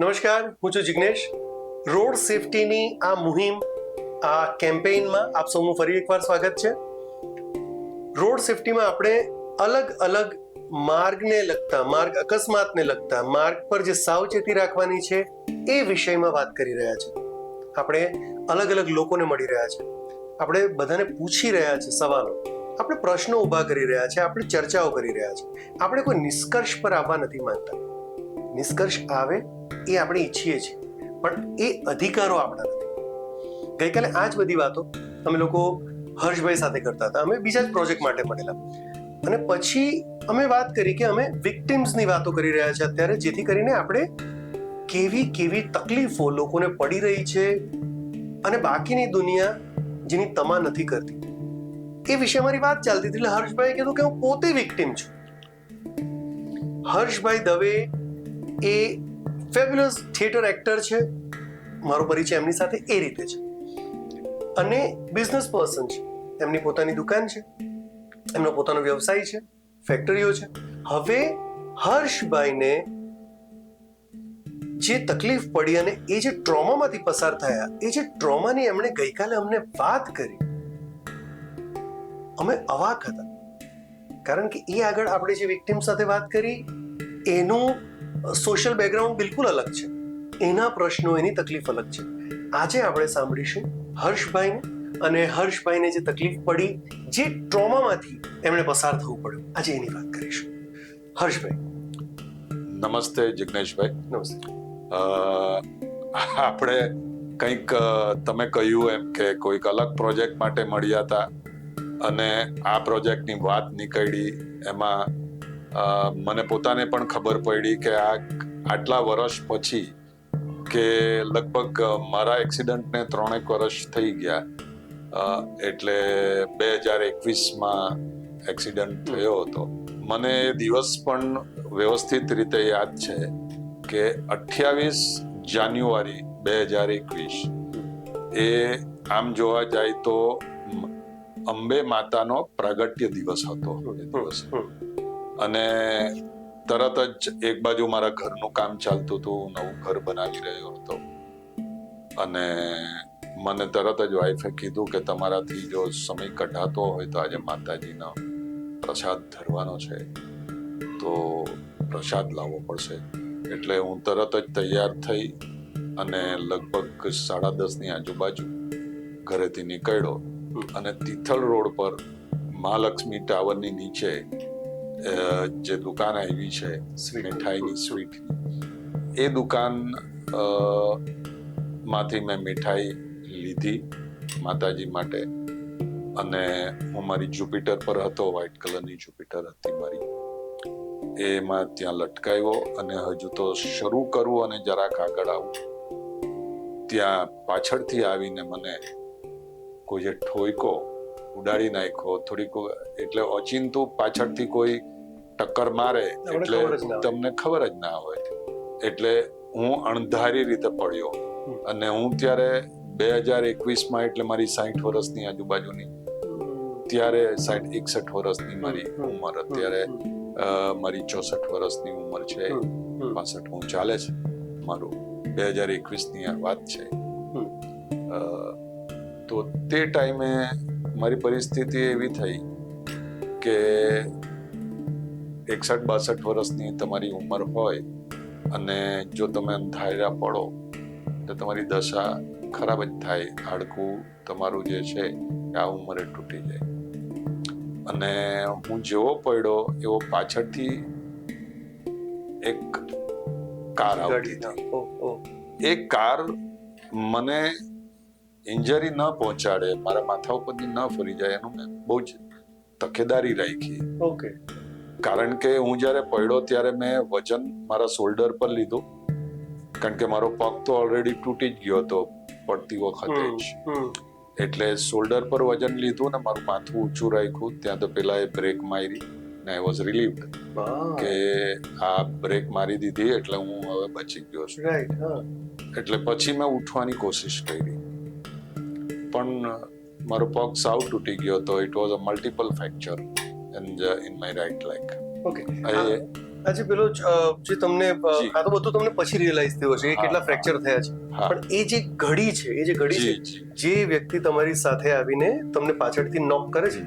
નમસ્કાર, હું છું જિગ્નેશ. રોડ સેફટીની આ મુહિમ, આ કેમ્પેઇનમાં આપ સૌનું ફરી એકવાર સ્વાગત છે. રોડ સેફટીમાં આપણે અલગ અલગ માર્ગને લગતા, માર્ગ અકસ્માતને લગતા, માર્ગ પર જે સાવચેતી રાખવાની છે, એ વિષયમાં વાત કરી રહ્યા છે. આપણે અલગ અલગ લોકોને મળી રહ્યા છે. આપણે બધાને પૂછી રહ્યા છે સવાલો. આપણે પ્રશ્નો ઊભા કરી રહ્યા છે, આપણે ચર્ચાઓ કરી રહ્યા છે. આપણે કોઈ નિષ્કર્ષ પર આવવા નથી માંગતા. નિષ્કર્ષ આવે એ આપણે ઈચ્છીએ છીએ. પણ એ અધિકારો આપણા નથી. ગઈકાલે આ જ બધી વાતો અમે લોકો હર્ષભાઈ સાથે કરતા હતા. અમે બીજા જ પ્રોજેક્ટ માટે મળેલા અને પછી અમે વાત કરી કે અમે વિક્ટિમ્સની વાતો કરી રહ્યા છે અત્યારે, જેથી કરીને આપણે કેવી કેવી તકલીફો લોકોને પડી રહી છે અને બાકીની દુનિયા જેની તમા નથી કરતી. એ વિશે અમારી વાત ચાલતી હતી. એટલે હર્ષભાઈ કીધું કે હું પોતે વિક્ટિમ છું. હર્ષભાઈ દવે એ ફેબ્યુલસ થિયેટર એક્ટર છે. મારો પરિચય એમની સાથે એ રીતે છે. અને બિઝનેસ પર્સન છે. એમની પોતાની દુકાન છે. એમનો પોતાનો વ્યવસાય છે. ફેક્ટરીઓ છે. હવે હર્ષભાઈને જે તકલીફ પડી અને એ જે ટ્રોમામાંથી પસાર થયા, એ જે ટ્રોમાની એમણે ગઈકાલે અમને વાત કરી, અમે અવાક હતા. કારણ કે એ આગળ આપણે જે વિક્ટિમ સાથે વાત કરી, એનું સોશિયલ બેકગ્રાઉન્ડ બિલકુલ અલગ છે. એના પ્રશ્નો એની તકલીફ અલગ છે. આજે આપણે સાંભળીશું હર્ષભાઈને અને હર્ષભાઈને જે તકલીફ પડી જે ટ્રોમામાંથી એમણે પસાર થવું પડ્યું. આજે એની વાત કરીશું. હર્ષભાઈ. નમસ્તે જિજ્ઞેશભાઈ નમસ્તે. આપણે કંઈક તમે કહ્યું એમ કે કોઈક અલગ પ્રોજેક્ટ માટે મળ્યા હતા અને આ પ્રોજેક્ટની વાત નીકળી એમાં મને પોતાને પણ ખબર પડી કે આ આટલા વર્ષ પછી કે લગભગ મારા એક્સિડન્ટને ત્રણેક વર્ષ થઈ ગયા. એટલે બે હજાર એકવીસમાં એક્સિડન્ટ થયો હતો. મને એ દિવસ પણ વ્યવસ્થિત રીતે યાદ છે કે અઠ્યાવીસ જાન્યુઆરી બે હજાર એકવીસ એ આમ જોવા જાય તો અંબે માતાનો પ્રાગટ્ય દિવસ હતો દિવસ. અને તરત જ એક બાજુ મારા ઘરનું કામ ચાલતું હતું નવું ઘર બનાવી રહ્યો હતો. અને મને તરત જ વાઈફે કીધું કે તમારાથી જો સમય કઢાતો હોય તો આજે માતાજીનો પ્રસાદ ધરવાનો છે. તો પ્રસાદ લાવવો પડશે. એટલે હું તરત જ તૈયાર થઈ અને લગભગ સાડા દસની આજુબાજુ ઘરેથી નીકળ્યો. અને તિથલ રોડ પર મહાલક્ષ્મી ટાવરની નીચે જે દુકાન આવી છે મીઠાઈની સ્વીટની એ દુકાનમાંથી મેં મીઠાઈ લીધી માતાજી માટે. અને હું મારી જુપિટર પર હતો વ્હાઈટ કલરની જુપિટર હતી મારી. એમાં ત્યાં લટકાવ્યો અને હજુ તો શરૂ કરું અને જરાક આગળ આવું. ત્યાં પાછળથી આવીને મને કોઈએ ઠોયકો ઉડાડી નાખ્યો. થોડીક એટલે ઓચિંતું પાછળથી કોઈ ટક્કર મારે એટલે. તમને ખબર જ ના હોય. એટલે હું અણધારી રીતે પડ્યો. અને હું ત્યારે બે હજાર એકવીસમાં એટલે મારી સાઠ વર્ષની આજુબાજુની ત્યારે સાઠ એકસઠ વર્ષની મારી ઉંમર અત્યારે મારી ચોસઠ વર્ષની ઉંમર છે. પાસઠ હું ચાલે છે. મારું બે હજાર એકવીસની આ વાત છે. તો તે ટાઈમે મારી પરિસ્થિતિ એવી થઈ કે એકસઠ બાસઠ વર્ષની તમારી ઉંમર હોય અને જો તમે અંધાર્યા પડો તો તમારી દશા ખરાબ જ થાય. હાડકું તમારું જે છે આ ઉંમરે તૂટી જાય. અને હું જેવો પડ્યો એવો પાછળથી એક કાર આવતી એ કાર મને ઇન્જરી ન પહોંચાડે મારા માથા ઉપરની ન ફરી જાય એનું મેં બહુ જ તકેદારી રાખી. ઓકે. કારણ કે હું જ્યારે પડ્યો ત્યારે મેં વજન મારા શોલ્ડર પર લીધું. કારણ કે મારો પગ તો ઓલરેડી તૂટી જ ગયો હતો પડતી વખતે જ. એટલે શોલ્ડર પર વજન લીધું ને મારું માથું ઊંચું રાખ્યું. ત્યાં તો પેલા એ બ્રેક મારી ને આઈ વોઝ રિલીવડ કે આ બ્રેક મારી દીધી એટલે હું હવે બચી ગયો છું. એટલે પછી મેં ઉઠવાની કોશિશ કરી. પણ મારો પગ સાવ તૂટી ગયો હતો. It was a multiple fracture in in my right leg okay આજે પેલો જે તમને આ તો બધું તમને પછી રિયલાઇઝ થયું હશે કેટલા. ફ્રેક્ચર થયા છે. પણ એ જે ઘડી છે એ જે ઘડી છે જે. વ્યક્તિ તમારી સાથે આવીને તમને પાછળથી નોક કરે છે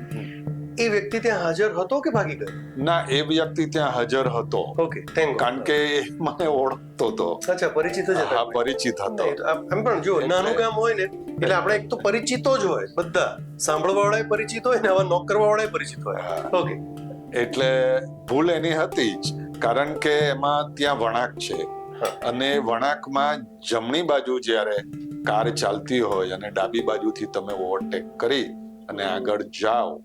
એ વ્યક્તિ ત્યાં હાજર હતો કે ભાગી ગયો? ના એ વ્યક્તિ ત્યાં હાજર હતો. ઓકે કારણ કે મને ઓળખતો હતો. અચ્છા પરિચિત જ હા પરિચિત હતો. આમ પણ જો એટલે- નાનું ગામ હોય ને એટલે આપણે એક તો પરિચિતો જ હોય બધા. સાંભળવા વાળા પરિચિત હોય ને આવા નોક કરવા વાળા પરિચિત હોય. ઓકે એટલે ભૂલ એની હતી જ કારણ કે એમાં ત્યાં વળાંક છે. અને વણાકમાં જમણી બાજુ જ્યારે કાર ચાલતી હોય અને ડાબી બાજુથી તમે ઓવરટેક કરી અને આગળ જાઓ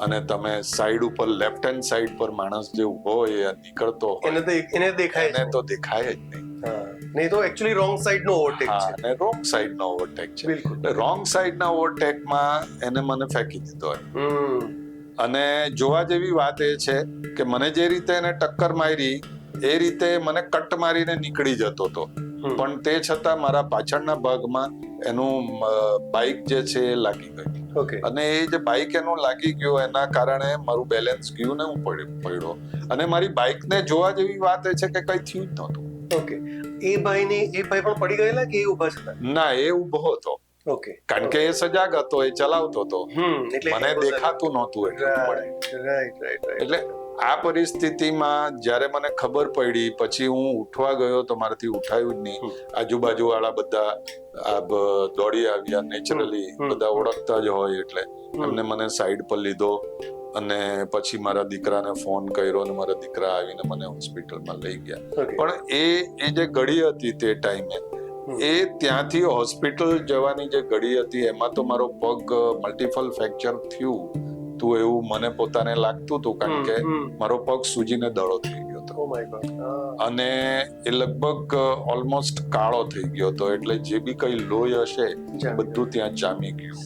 અને તમે સાઈડ ઉપર લેફ્ટ હેન્ડ સાઈડ પર માણસ જે ઊભો હોય એ નીકળતો એને તો એને દેખાય એને તો દેખાય જ નહીં. નહીં તો એકચ્યુઅલી રોંગ સાઈડ નો ઓવરટેક છે. અને રોંગ સાઈડ નો ઓવરટેક છે. બિલકુલ. રોંગ સાઈડ ના ઓવરટેકમાં એને મને ફેંકી દીધો. અને જોવા જેવી વાત એ છે કે મને જે રીતે એને ટક્કર મારી એ રીતે મને કટ મારીને નીકળી જતો હતો પણ તે છતાં મારા પાછળના ભાગમાં એનું બાઇક જે છે એ લાગી ગયું. ઓકે. અને એ જે બાઇક એનું લાગી ગયું એના કારણે મારું બેલેન્સ ગયું ને હું પડ્યો. અને મારી બાઇકને જોવા જેવી વાત એ છે કે કઈ થયું જ નહોતું. ઓકે. એ ભાઈ ને એ ભાઈ પણ પડી ગયેલા કે એ ઊભા હતા? ના એ ઊભો હતો. ઓકે. કારણ કે એ સજાગ હતો એ ચલાવતો હતો. મને દેખાતું નહોતું એટલે રાઈટ રાઈટ રાઈટ એટલે આ પરિસ્થિતિમાં જ્યારે મને ખબર પડી પછી હું ઉઠવા ગયો તો મારાથી ઉઠાયું જ નહીં. આજુબાજુ વાળા બધા આ દોડી આવ્યા નેચરલી બધા ઓળખતા જ હોય એટલે. એમને મને સાઈડ પર લીધો અને પછી મારા દીકરાને ફોન કર્યો અને મારા દીકરા આવીને મને હોસ્પિટલમાં લઈ ગયા. પણ એ એ જે ઘડી હતી તે ટાઈમે એ ત્યાંથી હોસ્પિટલ જવાની જે ઘડી હતી એમાં તો મારો પગ મલ્ટીપલ ફ્રેક્ચર થયું. તો એવું મને પોતાને લાગતું હતું કારણ કે મારો પગ સૂજીને દડો થઈ ગયો હતો. ગોડ અને એ લગભગ ઓલમોસ્ટ કાળો થઈ ગયો હતો એટલે જે બી કઈ લોહી હશે બધું ત્યાં જામી ગયું.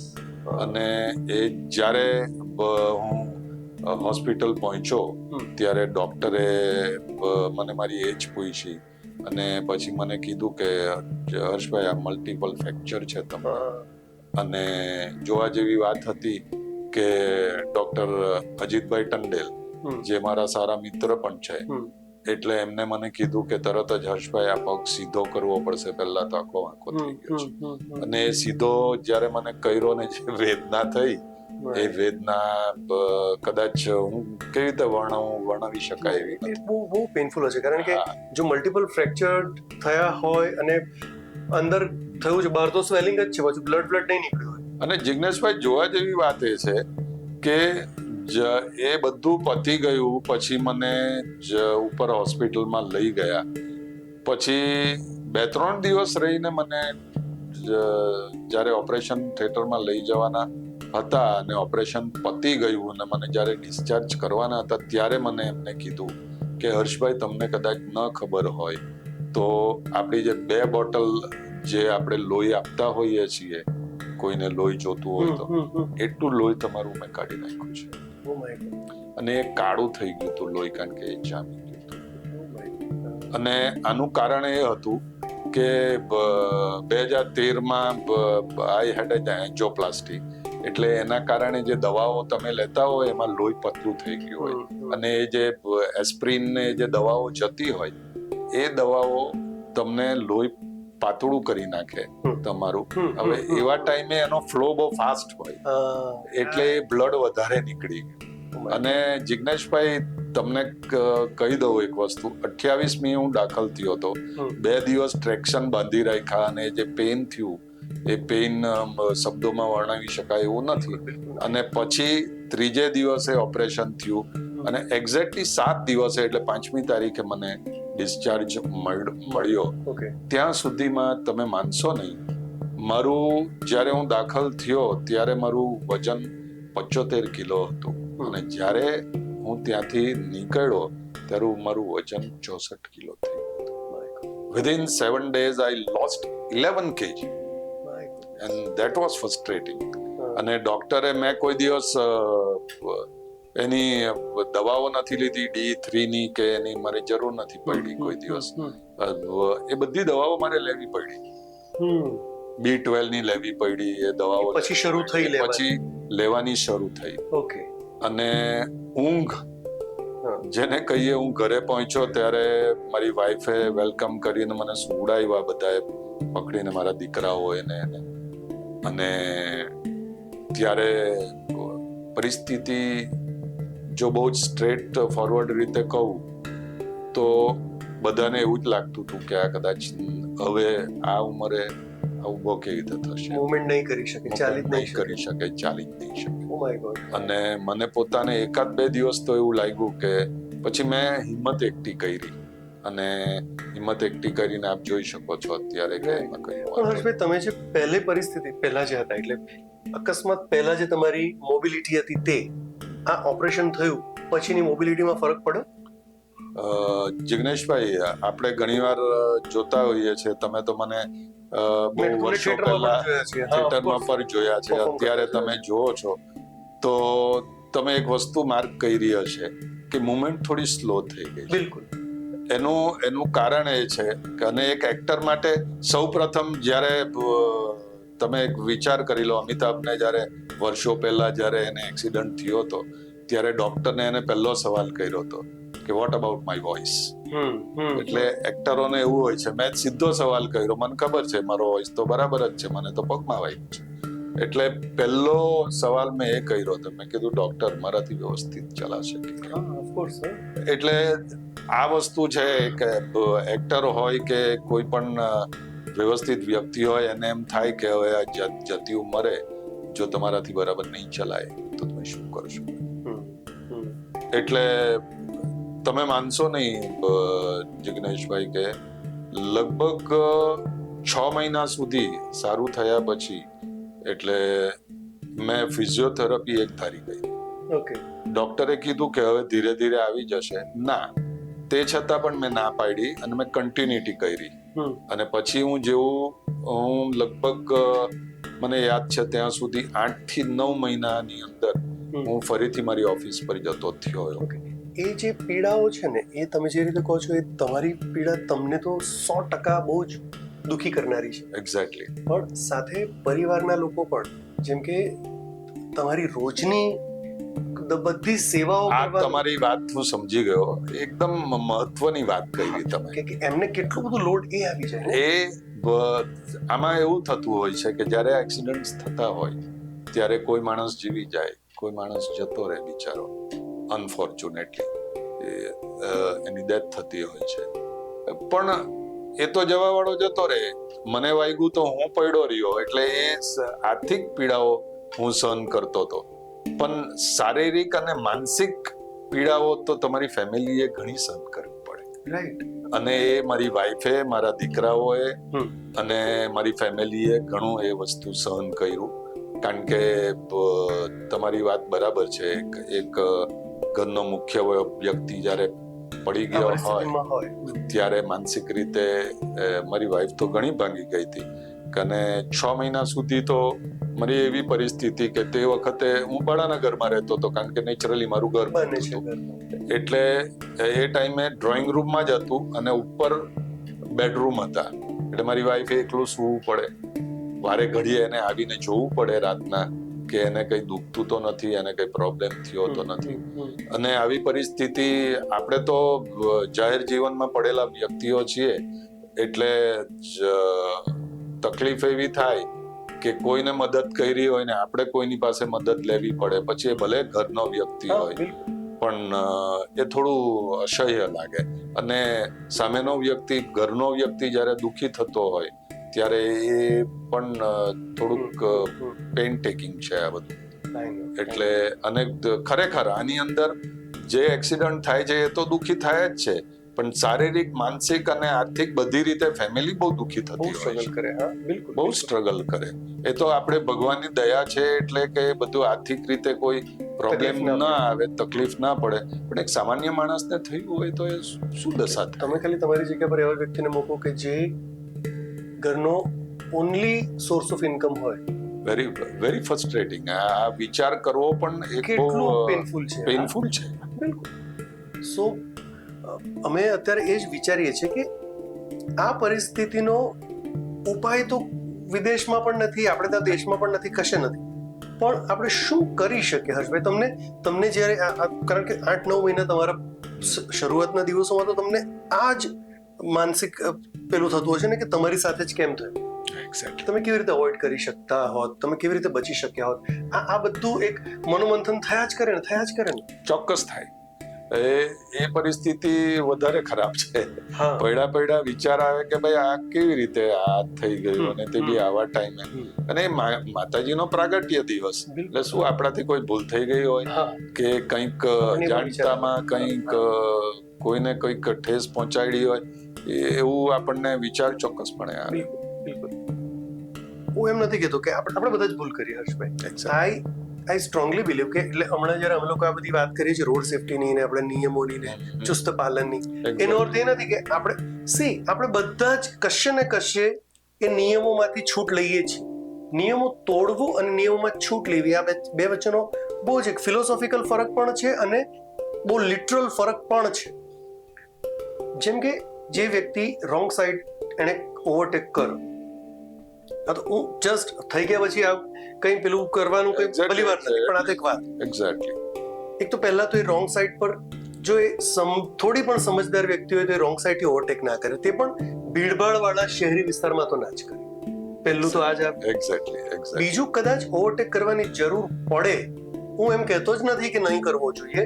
અને એ જ્યારે હું હોસ્પિટલ પહોંચ્યો ત્યારે ડોક્ટરે મને મારી એજ પૂછી અને પછી મને કીધું કે હર્ષભાઈ આ મલ્ટિપલ ફ્રેક્ચર છે તમારું. અને જોવા જેવી વાત હતી કે ડોક્ટર અજીતભાઈ ટંડેલ જે મારા સારા મિત્ર પણ છે. એટલે એમને મને કીધું કે તરત જ હર્ષભાઈ આ પગ સીધો કરવો પડશે પહેલા તો આખો આખો થઈ ગયો છે. અને એ સીધો જ્યારે મને કર્યો ને જે વેદના થઈ એ વેદના કદાચ હું કેવી રીતે વર્ણવું વર્ણવી શકાય એવી બહુ બહુ પેનફુલ હશે કારણ કે જો મલ્ટિપલ ફ્રેક્ચર થયા હોય અને અંદર થયું છે બહાર તો સ્વેલિંગ જ છે પાછું બ્લડ બ્લડ નહીં નીકળ્યું. અને જિગ્નેશભાઈ જોવા જેવી વાત એ છે કે જ- એ બધું પતી ગયું, પછી મને જ ઉપર હોસ્પિટલમાં લઈ ગયા. પછી બે ત્રણ દિવસ રહીને મને જ્યારે ઓપરેશન થિયેટરમાં લઈ જવાના હતા અને ઓપરેશન પતી ગયું અને મને જ્યારે ડિસ્ચાર્જ કરવાના હતા ત્યારે મને એમને કીધું કે હર્ષભાઈ, તમને કદાચ ન ખબર હોય તો આપણી જે બે બોટલ જે આપણે લોહી આપતા હોઈએ છીએ કોઈને લોહી જોતું હોય તો એટલું લોહી તમારું મેં કાઢી નાખ્યું છે. Oh. અને એ કાળું થઈ ગયું હતું લોહી કારણ કે એ જામી ગયું હતું Oh. અને આનું કારણ એ હતું કે બે હજાર તેરમાં આઈ હેડ એન્જોપ્લાસ્ટી એટલે એના કારણે જે દવાઓ તમે લેતા હોય એમાં લોહી પતલું થઈ ગયું હોય. અને એ જે એસ્પ્રિન ને જે દવાઓ જતી હોય એ દવાઓ તમને લોહી પાતળું કરી નાખે તમારું. હવે. એવા ટાઈમે એનો ફ્લો બહુ ફાસ્ટ હોય. એટલે બ્લડ વધારે નીકળી. ગયું. અને જિજ્ઞેશભાઈ તમને કહી દઉં એક વસ્તુ. અઠ્યાવીસમી હું દાખલ થયો હતો. બે દિવસ ટ્રેક્શન બાંધી રાખ્યા અને જે પેઇન થયું એ પેઇન શબ્દોમાં વર્ણવી શકાય એવું નથી. અને પછી ત્રીજે દિવસે ઓપરેશન થયું. અને એક્ઝેક્ટલી સાત દિવસે એટલે પાંચમી તારીખે મને ડિસ્ચાર્જ મળ્યો. ત્યાં સુધીમાં તમે માનશો નહીં. મારું જ્યારે હું દાખલ થયો ત્યારે મારું વજન પચોતેર કિલો હતું. અને જ્યારે હું ત્યાંથી નીકળ્યો ત્યારે મારું વજન ચોસઠ કિલો થયું. Within seven days I lost eleven KG and that was frustrating અને ડોક્ટરે મેં કોઈ દિવસ એની દવાઓ નથી લીધી ડી થ્રીની કે એની મારે જરૂર નથી પડી કોઈ દિવસ. એ બધી દવાઓ મારે લેવી પડી. હમ. બી ટ્વેલ્વની લેવી પડી એ દવાઓ પછી શરૂ થઈ પછી લેવાની શરૂ થઈ. ઓકે. અને ઊંઘ જેને કહીએ હું ઘરે પહોંચ્યો ત્યારે મારી વાઈફે વેલકમ કરીને મને સુવડાવ્યા બધાએ પકડીને મારા દીકરાઓ એને એને. અને ત્યારે પરિસ્થિતિ જો બહુ જ સ્ટ્રેટ ફોરવર્ડ રીતે કહું તો બધાને એવું જ લાગતું હતું કે આ કદાચ હવે આ ઉંમરે ઊભો કેવી રીતે થશે. મુવમેન્ટ નહીં કરી શકે ચાલી જ નહીં કરી શકે ચાલી જ નહીં શકે. ગોડ અને મને પોતાને એકાદ બે દિવસ તો એવું લાગ્યું કે પછી મેં હિંમત એકઠી કરી. અને હિંમત એકઠી કરીને આપ જોઈ શકો છો અત્યારે કે એમાં કઈ પણ હર્ષભાઈ તમે જે પહેલે પરિસ્થિતિ પહેલા જે હતા એટલે અકસ્માત પહેલા જે તમારી મોબિલિટી હતી તે આ ઓપરેશન થયું પછીની મોબિલિટીમાં ફરક પડ્યો? અ, જિગ્નેશભાઈ આપણે ઘણીવાર જોતા હોઈએ છીએ. તમે તો મને બહુ વર્ષો પહેલા. થિયેટરમાં પર જોયા છે. અત્યારે તમે જુઓ છો તો તમે એક વસ્તુ માર્ક કરી હશે કે મુમેન્ટ થોડી સ્લો થઈ ગઈ બિલકુલ. એનું એનું કારણ એ છે કે અને એક એક્ટર માટે સૌ પ્રથમ જ્યારે તમે એક વિચાર કરી લો અમિતાભને જ્યારે વર્ષો પહેલા જ્યારે એને એક્સિડન્ટ થયો હતો ત્યારે ડોક્ટરને એને પહેલો સવાલ કર્યો હતો કે વોટ અબાઉટ માય વોઇસ એટલે એક્ટરોને એવું હોય છે મેં સીધો સવાલ કર્યો મને ખબર છે મારો વોઇસ તો બરાબર જ છે મને તો પગમાં વાગ્યું છે. એટલે પહેલો સવાલ મેં એ કર્યો હતો મેં કીધું ડોક્ટર મારાથી વ્યવસ્થિત ચલાશે એટલે આ વસ્તુ છે કે એક્ટર હોય કે કોઈ પણ વ્યવસ્થિત વ્યક્તિ હોય એને એમ થાય કે હવે આ જતી ઉંમરે જો તમારાથી બરાબર નહીં ચલાય તો તમે શું કરશો એટલે તમે માનશો નહીં જિગ્નેશભાઈ કે લગભગ છ મહિના સુધી સારું થયા પછી એટલે મેં ફિઝિયોથેરાપી એક ધારી ગઈ. ઓકે. ડોક્ટરે કીધું કે હવે ધીરે ધીરે આવી જશે. ના તે છતાં પણ મેં ના પાડી અને મેં કન્ટિન્યુટી કરી. અને પછી હું જેવું હું લગભગ મને યાદ છે ત્યાં સુધી આઠથી નવ મહિનાની અંદર હું ફરીથી મારી ઓફિસ પર જતો થયો એ જે પીડાઓ છે ને એ તમે જે રીતે કહો છો એ તમારી પીડા તમને તો સો ટકા બહુ જ દુખી કરનારી છે. એક્ઝેક્ટલી પણ સાથે પરિવારના લોકો પણ જેમ કે તમારી રોજની બધી સેવાઓ આ તમારી વાત હું સમજી ગયો. એકદમ મહત્વની વાત કહી તમે. કે એમને કેટલું બધું લોડ એ આવી જાય એ આમાં એવું થતું હોય છે કે જ્યારે એક્સિડન્ટ થતા હોય ત્યારે કોઈ માણસ જીવી જાય કોઈ માણસ જતો રહે બિચારો અનફોર્ચ્યુનેટલી એની ડેથ થતી હોય છે. પણ એ તો જવા વાળો જતો રહે. મને વાગ્યું તો હું પડ્યો રહ્યો એટલે એ આર્થિક પીડાઓ હું સહન કરતો હતો પણ શારીરિક અને માનસિક પીડાઓ તો તમારી ફેમિલીએ ઘણી સહન કરવી પડે. રાઈટ અને એ મારી વાઈફે મારા દીકરાઓએ અને મારી ફેમિલીએ ઘણું એ વસ્તુ સહન કર્યું. કારણ કે તમારી વાત બરાબર છે. એક એક ઘરનો મુખ્ય વ્યક્તિ જ્યારે પડી ગયો હોય ત્યારે માનસિક રીતે મારી વાઈફ તો ઘણી ભાંગી ગઈ હતી. અને છ મહિના સુધી તો મારી એવી પરિસ્થિતિ કે તે વખતે હું બાળાના ઘરમાં રહેતો હતો કારણ કે નેચરલી મારું ઘર બને છે એટલે એ ટાઈમે ડ્રોઈંગ રૂમમાં જ હતું અને ઉપર બેડરૂમ હતા. એટલે મારી વાઈફે એકલું સૂવું પડે. વારે ઘડીએ એને આવીને જોવું પડે રાતના. કે એને કઈ દુખતું તો નથી એને કઈ પ્રોબ્લેમ થયો તો નથી. અને આવી પરિસ્થિતિ આપણે તો જાહેર જીવનમાં પડેલા વ્યક્તિઓ છીએ એટલે તકલીફ એવી થાય કે કોઈને મદદ કરી હોય ને આપણે કોઈની પાસે મદદ લેવી પડે પછી એ ભલે ઘરનો વ્યક્તિ હોય. પણ એ થોડું અસહ્ય લાગે. અને સામેનો વ્યક્તિ ઘરનો વ્યક્તિ જ્યારે દુખી થતો હોય ત્યારે એ પણ થોડુંક હમ, ટેકિંગ છે આ બધું. એટલે અને ખરેખર આની અંદર જે એક્સિડન્ટ થાય છે એ તો દુઃખી થાય જ છે પણ શારીરિક માનસિક અને આર્થિક બધી રીતે ફેમિલી બહુ દુઃખી થતી હોય સ્ટ્રગલ કરે હા બિલકુલ બહુ સ્ટ્રગલ કરે. એ તો આપણે ભગવાનની દયા છે એટલે કે બધું આર્થિક રીતે કોઈ પ્રોબ્લેમ ના ના આવે તકલીફ ના પડે. પણ એક સામાન્ય માણસને થયું હોય તો એ શું દશા તમે ખાલી તમારી જગ્યા પર એવા વ્યક્તિને મૂકો કે જે ઘરનો ઓનલી સોર્સ ઓફ ઇન્કમ હોય. વેરી વેરી ફ્રસ્ટ્રેટિંગ આ વિચાર કરવો પણ કેટલું પેનફુલ છે. પેનફુલ છે. બિલકુલ. સો અમે અત્યારે એ જ વિચારીએ છીએ કે આ પરિસ્થિતિનો ઉપાય તો વિદેશમાં પણ નથી આપણે ત્યાં દેશમાં પણ નથી કશે નથી. પણ આપણે શું કરી શકીએ? હર્ષભાઈ તમને તમને જ્યારે કારણ કે આઠ નવ મહિના તમારા શરૂઆતના દિવસોમાં તો તમને આ જ માનસિક પેલું થતું હશે ને કે તમારી સાથે જ કેમ થયું? એક્ઝેક્ટલી તમે કેવી રીતે અવોઇડ કરી શકતા હોત? તમે કેવી રીતે બચી શક્યા હોત? આ આ બધું એક મનોમંથન થયા જ કરે ને થયા જ કરે ને. ચોક્કસ થાય. એ એ પરિસ્થિતિ વધારે ખરાબ છે. પડ્યા પૈડા પૈડા વિચાર આવે કે ભાઈ આ કેવી રીતે આ થઈ ગયું અને તે બી આવા ટાઈમે. અને માતાજીનો પ્રાગટ્ય દિવસ. એટલે શું આપણાથી કોઈ ભૂલ થઈ ગઈ હોય કે કંઈક જાણતામાં કંઈક કોઈને કંઈક ઠેસ પહોંચાડી હોય એવું આપણને વિચાર ચોક્કસપણે આવે. બિલકુલ. હું એમ નથી કહેતો કે આપણે આપણે બધા જ ભૂલ કરીએ હર્ષભાઈ. આઈ આઈ સ્ટ્રોંગલી બિલીવ કે એટલે હમણાં જ્યારે અમે લોકો આ બધી વાત કરીએ છીએ રોડ સેફટીની ને આપણે નિયમોની ને ચુસ્ત પાલનની એનો અર્થ એ નથી કે આપણે સી આપણે બધા જ કશે ને કશે એ નિયમોમાંથી છૂટ લઈએ છીએ. નિયમો તોડવું અને નિયમોમાં છૂટ લેવી આ બે બે વચ્ચેનો બહુ જ એક ફિલોસોફિકલ ફરક પણ છે અને બહુ લિટરલ ફરક પણ છે. જેમ કે જે વ્યક્તિ રોંગ સાઈડ એને ઓવરટેક કરો. આ તો હું જસ્ટ થઈ ગયા પછી આ કંઈ પેલું કરવાનું કંઈ ભલી વાત નથી પણ આ તો એક વાત. એક્ઝેક્ટલી એક તો પહેલા તો એ રોંગ સાઈડ પર જો એ સમ થોડી પણ સમજદાર વ્યક્તિ હોય તો એ રોંગ સાઈડથી ઓવરટેક ના કરે. તે પણ ભીડભાડવાળા શહેરી વિસ્તારમાં તો ના જ કરે. પહેલું તો આ જ એક્ઝેક્ટલી. બીજું કદાચ ઓવરટેક કરવાની જરૂર પડે. હું એમ કહેતો જ નથી કે નહીં કરવો જોઈએ.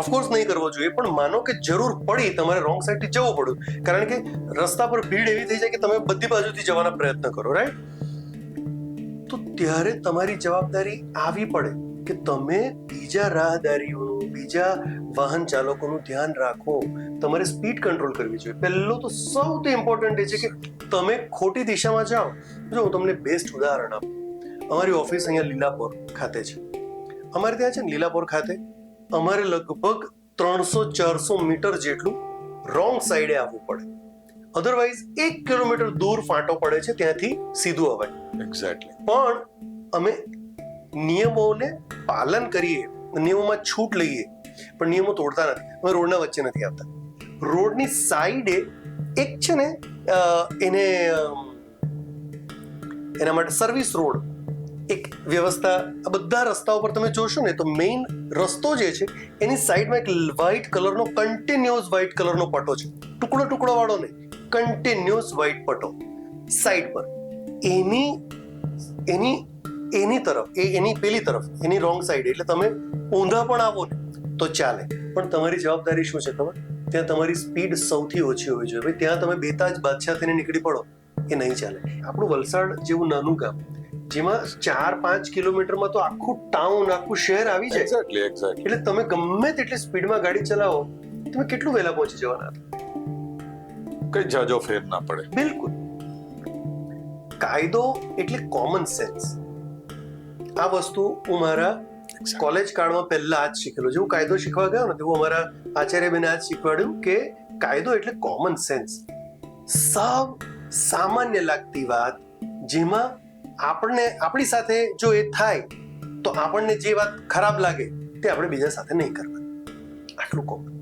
ઓફકોર્સ નહીં કરવો જોઈએ, પણ માનો કે જરૂર પડી તમારે રોંગ સાઈડથી જવું પડ્યું. કારણ કે રસ્તા પર ભીડ એવી થઈ જાય કે તમે બધી બાજુથી જવાના પ્રયત્ન કરો રાઈટ તો ત્યારે તમારી જવાબદારી આવી પડે કે તમે બીજા રાહદારીઓનું, બીજા વાહન ચાલકોનું ધ્યાન રાખો. તમારે સ્પીડ કંટ્રોલ કરવી જોઈએ. પહેલું તો સૌથી ઇમ્પોર્ટન્ટ એ છે કે તમે ખોટી દિશામાં જાઓ. જો હું તમને બેસ્ટ ઉદાહરણ આપું. અમારી ઓફિસ અહીંયા લીલાપોર ખાતે છે. અમારે ત્યાં છે ને લીલાપોર ખાતે અમારે લગભગ ત્રણસો ચારસો મીટર જેટલું રોંગ સાઈડે આવવું પડે. અધરવાઇઝ એક કિલોમીટર દૂર ફાંટો પડે છે ત્યાંથી સીધું અવાય એક્ઝેક્ટલી પણ અમે નિયમોને પાલન કરીએ નિયમોમાં છૂટ લઈએ પણ નિયમો તોડતા નથી. અમે રોડના વચ્ચે નથી આવતા. રોડની સાઈડે એક છે ને એને એના માટે સર્વિસ રોડ એક વ્યવસ્થા આ બધા રસ્તાઓ પર તમે જોશો ને તો મેઇન રસ્તો જે છે, એની સાઈડમાં એક વ્હાઇટ કલરનો કન્ટિન્યુઅસ વ્હાઇટ કલરનો પટ્ટો છે. ટુકડો ટુકડો વાળો ને કન્ટિન્યુઅસ વ્હાઇટ પટ્ટો. સાઈડ પર. એની એની એની તરફ, એ એની પેલી તરફ, એની રોંગ સાઈડ એટલે તમે ઊંધા પણ આવો ને, તો ચાલે. પણ તમારી જવાબદારી શું છે ખબર? ત્યાં તમારી સ્પીડ સૌથી ઓછી હોવી જોઈએ. ભાઈ, ત્યાં તમે બેતાજ બાદશાહ થઈને નીકળી પડો, એ નહીં ચાલે. આપણું વલસાડ જેવું નાનું ગામ જેમાં ચાર પાંચ કિલોમીટરમાં તો આખું ટાઉન આખું શહેર આવી જાય. Exactly Exactly. એટલે તમે ગમે તેટલી સ્પીડમાં ગાડી ચલાવો તમે કેટલું વહેલા પહોંચી જવાના? હતા કઈ જાજો ફેર ના પડે. બિલકુલ. કાયદો એટલે કોમન સેન્સ આ વસ્તુ હું મારા કોલેજ કાળમાં પહેલા આજ શીખેલો. શીખેલો જેવું કાયદો શીખવા ગયો ને તેવું અમારા આચાર્યબેને બેને આજ શીખવાડ્યું કે કાયદો એટલે કોમન સેન્સ સાવ સામાન્ય લાગતી વાત જેમાં આપણને, આપણી સાથે જો એ થાય, તો આપણને જે વાત ખરાબ લાગે, તે આપણે બીજા સાથે નહીં કરવાની. આટલું કોમન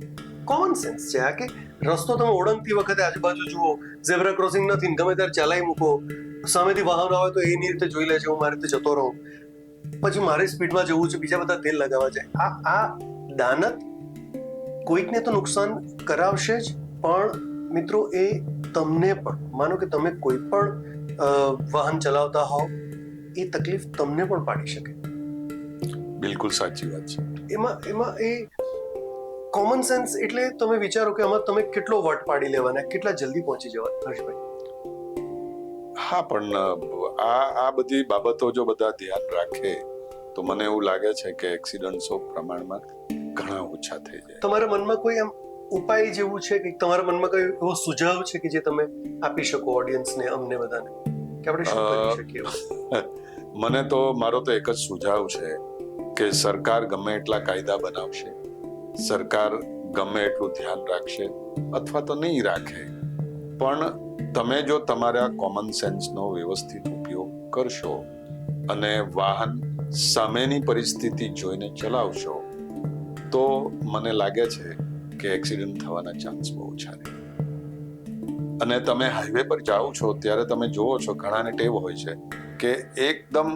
કોમન સેન્સ છે આ કે રસ્તો તમે ઓળંગતી વખતે આજુબાજુ જુઓ ઝેબ્રા ક્રોસિંગ નથી ગમે ત્યારે ચલાવી મૂકો, સામેથી વાહન આવે તો એની રીતે જોઈ લે છે હું મારી રીતે જતો રહું. પછી મારે સ્પીડમાં જવું છે, બીજા બધા તેલ લગાવવા જાય. આ આ દાનત કોઈકને તો નુકસાન કરાવશે જ, પણ મિત્રો એ તમને પણ, માનો કે તમે કોઈ પણ વાહન ચલાવતા હોવ એ તકલીફ તમને પણ પાડી શકે. બિલકુલ સાચી વાત છે. એમાં એમાં એ કોમન સેન્સ એટલે તમે વિચારો કે આમાં તમે કેટલો વટ પાડી લેવાના કેટલા જલ્દી પહોંચી જવા હર્ષભાઈ? હા પણ આ આ બધી બાબતો જો બધા ધ્યાન રાખે તો મને એવું લાગે છે કે એક્સિડન્ટ્સો પ્રમાણમાં ઘણા ઓછા થઈ જાય. તમારા મનમાં કોઈ આમ ઉપાય જેવું છે કે તમારા મનમાં કયો એવો સુઝાવ છે કે જે તમે આપી શકો ઓડિયન્સને અમને બધાને? કે આપણે શું કરી શકીએ? મને તો મારો તો એક જ સુઝાવ છે કે સરકાર ગમે એટલા કાયદા બનાવશે સરકાર ગમે એટલું ધ્યાન રાખશે અથવા તો નહીં રાખે પણ તમે જો તમારા કોમન સેન્સનો વ્યવસ્થિત ઉપયોગ કરશો અને વાહન સામેની પરિસ્થિતિ જોઈને ચલાવશો તો મને લાગે છે કે એક્સિડન્ટ થવાના ચાન્સ બહુ ઓછા રહે અને તમે હાઈવે પર જાઓ છો ત્યારે તમે જુઓ છો ઘણાને ટેવ હોય છે કે એકદમ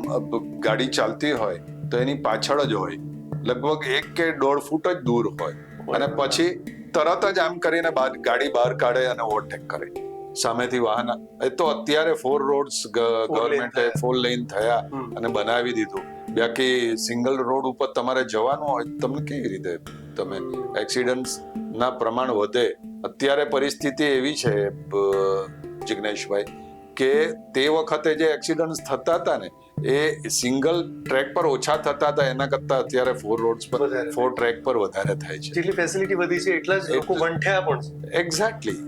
ગાડી ચાલતી હોય તો એની પાછળ જ હોય. લગભગ એક કે દોઢ ફૂટ જ દૂર હોય. અને પછી તરત જ આમ કરીને ગાડી બહાર કાઢે અને ઓવરટેક કરે. સામેથી વાહન એ તો અત્યારે ફોર રોડ્સ ગવર્મેન્ટે. ફોર લેન થયા. અને બનાવી દીધું. બાકી સિંગલ રોડ ઉપર તમારે જવાનું હોય તમને કેવી રીતે? તમે એક્સિડન્ટ ના પ્રમાણ વધે અત્યારે પરિસ્થિતિ એવી છે જિગ્નેશભાઈ કે તે વખતે જે એક્સિડન્ટ થતા હતા ને એ સિંગલ ટ્રેક પર ઓછા થતા હતા એના કરતા અત્યારે ફોર રોડ્સ પર ફોર ટ્રેક પર વધારે થાય છે. જેટલી ફેસિલિટી વધી છે એટલા જ લોકો વંઠ્યા પણ એક્ઝેક્ટલી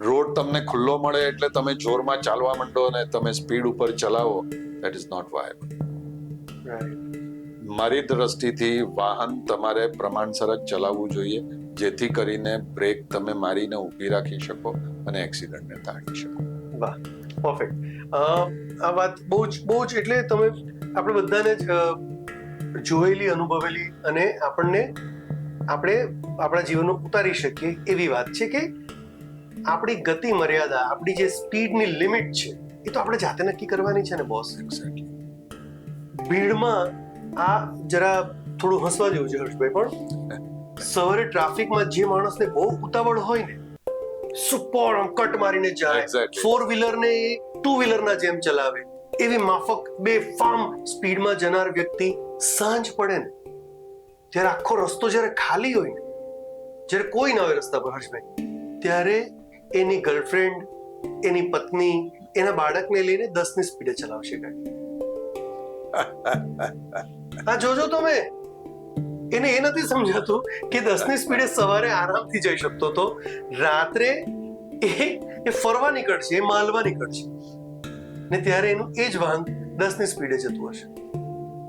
રોડ તમને ખુલ્લો મળે એટલે તમે જોરમાં ચાલવા માંડો અને તમે સ્પીડ ઉપર ચલાવો that is not viable Right. મારી દ્રષ્ટિથી વાહન તમારે પ્રમાણસર જ ચલાવવું જોઈએ જેથી કરીને બ્રેક તમે મારીને ઊભી રાખી શકો અને એક્સિડન્ટને ટાળી શકો. વાહ પરફેક્ટ આ વાત બહુ જ બહુ જ એટલે તમે આપણે બધાને જ જોયેલી અનુભવેલી અને આપણને આપણે આપણા જીવનમાં ઉતારી શકીએ એવી વાત છે કે આપણી ગતિ મર્યાદા આપણી જે સ્પીડની લિમિટ છે એ તો આપણે જાતે નક્કી કરવાની છે ને બોસ ભીડમાં આ જરા થોડું હસવા જેવું છે હર્ષભાઈ પણ સવારે ટ્રાફિકમાં જે માણસને બહુ ઉતાવળ હોય ને સુપર આમ કટ મારીને જાય ફોર વ્હીલર ને ટુ વ્હીલર ના જેમ ચલાવે એવી માફક બે ફાર્મ સ્પીડમાં જનાર વ્યક્તિ સાંજ પડે ને ત્યારે આખો રસ્તો જ્યારે ખાલી હોય ને જ્યારે કોઈ ના હોય રસ્તા પર હર્ષભાઈ ત્યારે એની ગર્લફ્રેન્ડ એની પત્ની એના બાળકને લઈને દસની સ્પીડે ચલાવશે ગાડી. આ જોજો તમે. એને એ નથી સમજાતું કે દસની સ્પીડે સવારે આરામથી જઈ શકતો તો રાત્રે એ એ ફરવા નીકળશે એ માલવા નીકળશે. ને ત્યારે એનું એ જ વાહન દસની સ્પીડે જતું હશે.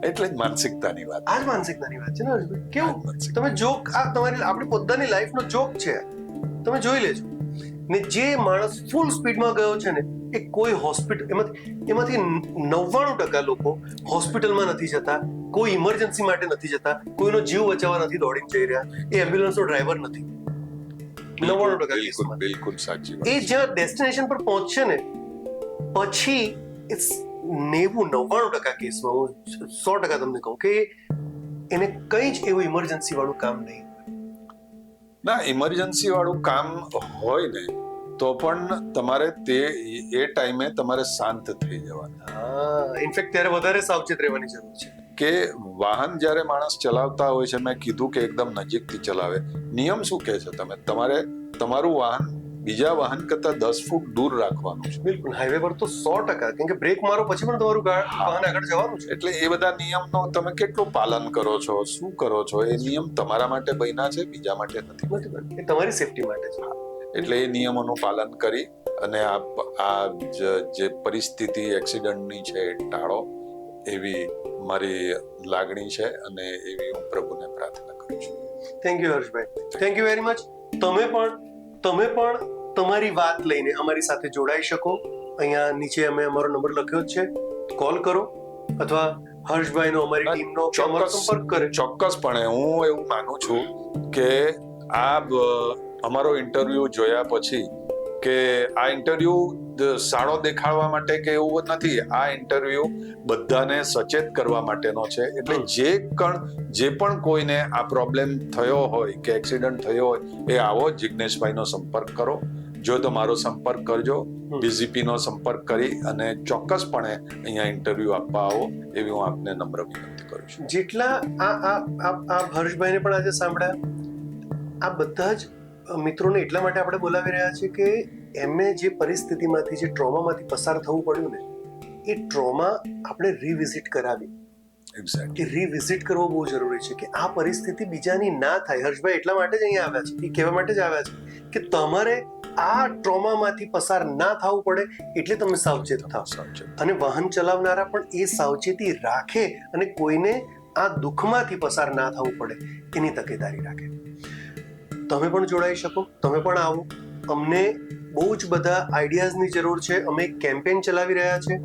એટલે જ માનસિકતાની વાત. આ જ માનસિકતાની વાત છે ને કેવું. તમે જોક આ તમારી આપણી પોતાની લાઈફનો જોક છે. તમે જોઈ લેજો. ને જે માણસ ફૂલ સ્પીડમાં ગયો છે ને એ કોઈ હોસ્પિટલ એમાંથી એમાંથી નવ્વાણું ટકા લોકો હોસ્પિટલમાં નથી જતા કોઈ ઇમરજન્સી માટે નથી જતા કોઈનો જીવ બચાવવા નથી દોડીને જઈ રહ્યા એ એમ્બ્યુલન્સનો ડ્રાઈવર નથી. નવ્વાણું ટકા બિલકુલ કેસમાં. બિલકુલ સાચી એ જ્યાં ડેસ્ટિનેશન પર પહોંચશે ને પછી ઇટ્સ નેવું નવ્વાણું ટકા કેસમાં હું સો ટકા તમને કહું કે એને કંઈ જ એવું ઇમરજન્સી વાળું કામ નહીં. ના ઇમરજન્સી વાળું કામ હોય ને તો પણ તમારે તે એ ટાઈમે તમારે શાંત થઈ જવાનું. ઇનફેક્ટ ત્યારે વધારે સાવચેત રહેવાની જરૂર છે. કે વાહન જ્યારે માણસ ચલાવતા હોય છે મેં કીધું કે એકદમ નજીકથી ચલાવે. નિયમ શું કહે છે તમે? તમારે તમારું વાહન બીજા વાહન કરતા દસ ફૂટ દૂર રાખવાનું છે. બિલકુલ હાઈવે પર તો સો ટકા. કેમ કે બ્રેક મારો પછી પણ તમારું વાહન આગળ જવાનું છે. એટલે એ બધા નિયમનો તમે કેટલું પાલન કરો છો? શું કરો છો? એ નિયમ તમારા માટે બન્યા છે બીજા માટે નથી એ તમારી સેફટી માટે છે. એટલે એ નિયમોનું પાલન કરી અને આ આ જ- જે પરિસ્થિતિ એક્સિડન્ટની છે એ ટાળો એવી મારી લાગણી છે અને એવી હું પ્રભુને પ્રાર્થના કરું છું. Thank you Harshbhai. Thank you very much તમે પણ તમે પણ તમારી વાત લઈને અમારી સાથે જોડાઈ શકો અહીંયા નીચે અમે અમારો નંબર લખ્યો જ છે કોલ કરો અથવા હર્ષભાઈનો અમારી ટીમનો અમારો ચોક્કસ. સંપર્ક કરે ચોક્કસપણે હું એવું માનું છું કે આ અમારો ઇન્ટરવ્યુ જોયા પછી કે આ ઇન્ટરવ્યુ સારો દેખાડવા માટે કે એવું નથી. આ ઇન્ટરવ્યુ બધાને સચેત કરવા માટેનો છે. એટલે જે કણ જે પણ કોઈને આ પ્રોબ્લેમ થયો હોય કે એક્સિડન્ટ થયો હોય એ આવો જિજ્ઞેશભાઈનો સંપર્ક કરો. જો તો મારો સંપર્ક કરજો. હમ. બીજીપી નો સંપર્ક કરી અને ચોક્કસપણે અહીંયા ઇન્ટરવ્યુ આપવા આવો એવી હું આપને નમ્ર વિનંતી કરું છું. જેટલા આ આ આ આ હર્ષભાઈને પણ આજે સાંભળ્યા. આ બધા જ મિત્રોને એટલા માટે આપણે બોલાવી રહ્યા છે કે એમને જે પરિસ્થિતિમાંથી જે ટ્રોમામાંથી પસાર થવું પડ્યું ને એ ટ્રોમા આપણે રિવિઝિટ કરાવી. કે રિવિઝિટ કરવો બહુ જરૂરી છે કે આ પરિસ્થિતિ બીજાની ના થાય. હર્ષભાઈ એટલા માટે જ અહીંયા આવ્યા છે એ કહેવા માટે જ આવ્યા છે કે તમારે આ ટ્રોમામાંથી પસાર ના થવું પડે એટલે તમે સાવચેત થાવ. સાવચેત. અને વાહન ચલાવનારા પણ એ સાવચેતી રાખે અને કોઈને આ દુઃખમાંથી પસાર ના થવું પડે એની તકેદારી રાખે. તમે પણ જોડાઈ શકો તમે પણ આવો. અમને બહુ જ બધા આઈડિયાઝની જરૂર છે. અમે કેમ્પેન ચલાવી રહ્યા છે.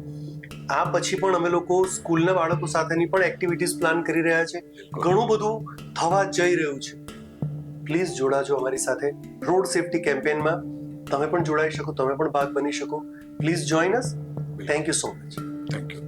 આ પછી પણ અમે લોકો સ્કૂલના બાળકો સાથેની પણ એક્ટિવિટીઝ પ્લાન કરી રહ્યા છે. ઘણું બધું થવા જઈ રહ્યું છે. પ્લીઝ જોડાજો અમારી સાથે રોડ સેફટી કેમ્પેનમાં તમે પણ જોડાઈ શકો, તમે પણ ભાગ બની શકો. Please join us thank you so much thank you